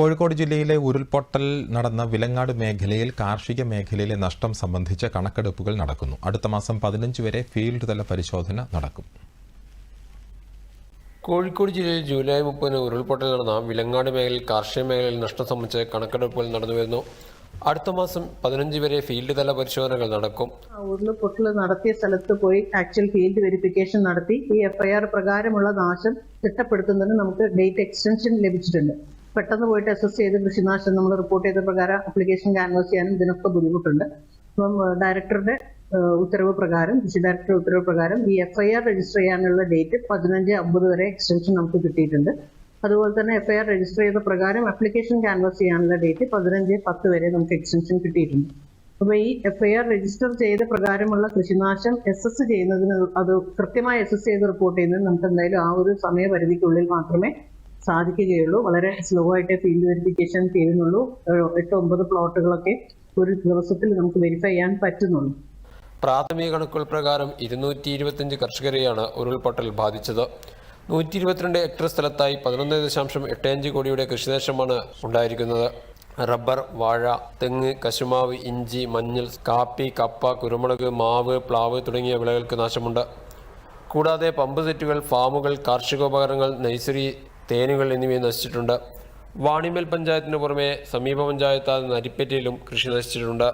കോഴിക്കോട് ജില്ലയിലെ ഉരുൾപൊട്ടൽ നടന്ന വിലങ്ങാട് മേഖലയിൽ കാർഷിക മേഖലയിലെ നഷ്ടം സംബന്ധിച്ച കണക്കെടുപ്പുകൾ നടക്കുന്നു. അടുത്ത മാസം പതിനഞ്ച് വരെ ഫീൽഡ് തല പരിശോധന നടക്കും. കോഴിക്കോട് ജില്ലയിൽ ജൂലൈ മുപ്പതിന് ഉരുൾപൊട്ടൽ നടന്ന വിലങ്ങാട് മേഖലയിൽ കാർഷിക മേഖലയിൽ നഷ്ടം സംബന്ധിച്ച കണക്കെടുപ്പുകൾ നടന്നുവരുന്നു അടുത്ത മാസം പതിനഞ്ച് വരെ ഫീൽഡ് തല പരിശോധനകൾ നടക്കും. ഉരുൾപൊട്ടൽ നടത്തിയ സ്ഥലത്ത് പോയി ആക്ച്വൽ ഫീൽഡ് വെരിഫിക്കേഷൻ നടത്തി. ഈ എഫ്ഐആർ പ്രകാരമുള്ള നാശം തിട്ടപ്പെടുത്തുന്നതിന് നമുക്ക് ഡേറ്റ് എക്സ്റ്റൻഷൻ ലഭിച്ചിട്ടുണ്ട്. പെട്ടെന്ന് പോയിട്ട് അസസ് ചെയ്ത് കൃഷിനാശം നമ്മൾ റിപ്പോർട്ട് ചെയ്ത പ്രകാരം അപ്ലിക്കേഷൻ ക്യാൻവാസ് ചെയ്യാനും ഇതിനൊക്കെ ബുദ്ധിമുട്ടുണ്ട്. അപ്പം ഡയറക്ടറുടെ ഉത്തരവ് പ്രകാരം കൃഷി ഡയറക്ടറുടെ ഉത്തരവ് പ്രകാരം ഈ എഫ് ഐ ആർ രജിസ്റ്റർ ചെയ്യാനുള്ള ഡേറ്റ് പതിനഞ്ച് അമ്പത് വരെ എക്സ്റ്റൻഷൻ നമുക്ക് കിട്ടിയിട്ടുണ്ട്. അതുപോലെ തന്നെ എഫ് ഐ ആർ രജിസ്റ്റർ ചെയ്ത പ്രകാരം അപ്ലിക്കേഷൻ ക്യാൻവാസ് ചെയ്യാനുള്ള ഡേറ്റ് പതിനഞ്ച് പത്ത് വരെ നമുക്ക് എക്സ്റ്റൻഷൻ കിട്ടിയിട്ടുണ്ട്. അപ്പൊ ഈ എഫ് ഐ ആർ രജിസ്റ്റർ ചെയ്ത പ്രകാരമുള്ള കൃഷിനാശം എസ് എസ് ചെയ്യുന്നതിന് അത് കൃത്യമായി എസ് എസ് ചെയ്ത് റിപ്പോർട്ട് ചെയ്യുന്നതിന് നമുക്ക് എന്തായാലും ആ ഒരു സമയപരിധിക്കുള്ളിൽ മാത്രമേ സാധിക്കുകയുള്ളൂ. വളരെ സ്ലോ ആയിട്ടേ ഫീൽഡ് വെരിഫിക്കേഷൻ ചെയ്യുന്നുള്ളൂ. എട്ട് ഒമ്പത് പ്ലോട്ടുകളൊക്കെ ഒരു ദിവസത്തിൽ നമുക്ക് വെരിഫൈ ചെയ്യാൻ പറ്റുന്നുള്ളൂ. പ്രാഥമിക കണക്കുകൾ പ്രകാരം ഇരുന്നൂറ്റി ഇരുപത്തിയഞ്ച് കർഷകരെയാണ് ഉരുൾപൊട്ടൽ ബാധിച്ചത്. നൂറ്റി ഇരുപത്തിരണ്ട് ഹെക്ടർ സ്ഥലത്തായി പതിനൊന്ന് ദശാംശം എട്ട് അഞ്ച് കോടിയുടെ കൃഷിനാശമാണ് ഉണ്ടായിരിക്കുന്നത്. റബ്ബർ വാഴ തെങ്ങ് കശുമാവ് ഇഞ്ചി മഞ്ഞൾ കാപ്പി കപ്പ കുരുമുളക് മാവ് പ്ലാവ് തുടങ്ങിയ വിളകൾക്ക് നാശമുണ്ട്. കൂടാതെ പമ്പ് സെറ്റുകൾ ഫാമുകൾ കാർഷികോപകരണങ്ങൾ നഴ്സറി തേനുകൾ എന്നിവയും നശിച്ചിട്ടുണ്ട്. വാണിമേൽ പഞ്ചായത്തിന് പുറമെ സമീപ പഞ്ചായത്തായ നരിപ്പറ്റയിലും കൃഷി നശിച്ചിട്ടുണ്ട്.